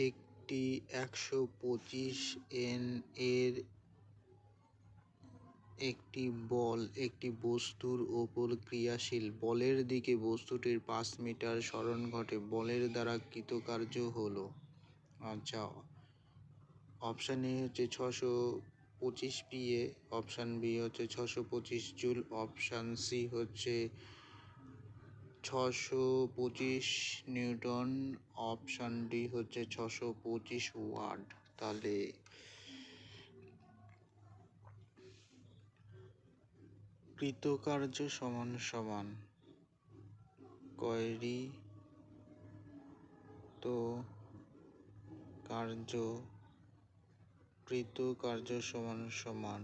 একটি একশো পঁচিশ এন এর একটি বল, একটি বস্তুর ওপর ক্রিয়াশীল। বলের দিকে বস্তুটির পাঁচ মিটার সরণ ঘটে। বলের দ্বারা কৃতকার্য হলো। আচ্ছা অপশান এ হচ্ছে ছশো পঁচিশ পিএ অপশান বি হচ্ছে ছশো পঁচিশ জুল, অপশান সি হচ্ছে ছশো পঁচিশ নিউটন, অপশান ডি হচ্ছে ছশো পঁচিশ ওয়াট। তাহলে কৃতকার্য সমান সমান কয়রি? তো কার্য কৃতকার্য সমান সমান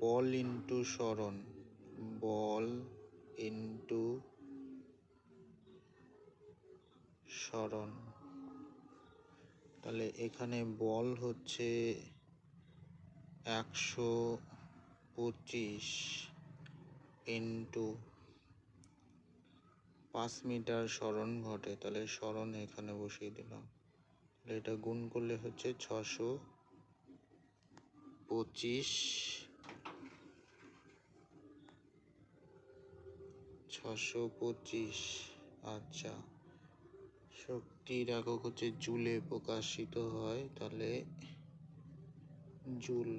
বল ইন্টু সরণ বল ইন্টু সরণ তাহলে এখানে বল হচ্ছে একশো পঁচিশ ইন্টু পাঁচ মিটার সরণ ঘটে। তাহলে সরণ এখানে বসিয়ে দিলাম। তাহলে এটা গুণ করলে হচ্ছে ছশো পঁচিশ ছশো পঁচিশ। আচ্ছা। শক্তির হচ্ছে জুলে প্রকাশিত হয় তাহলে জুল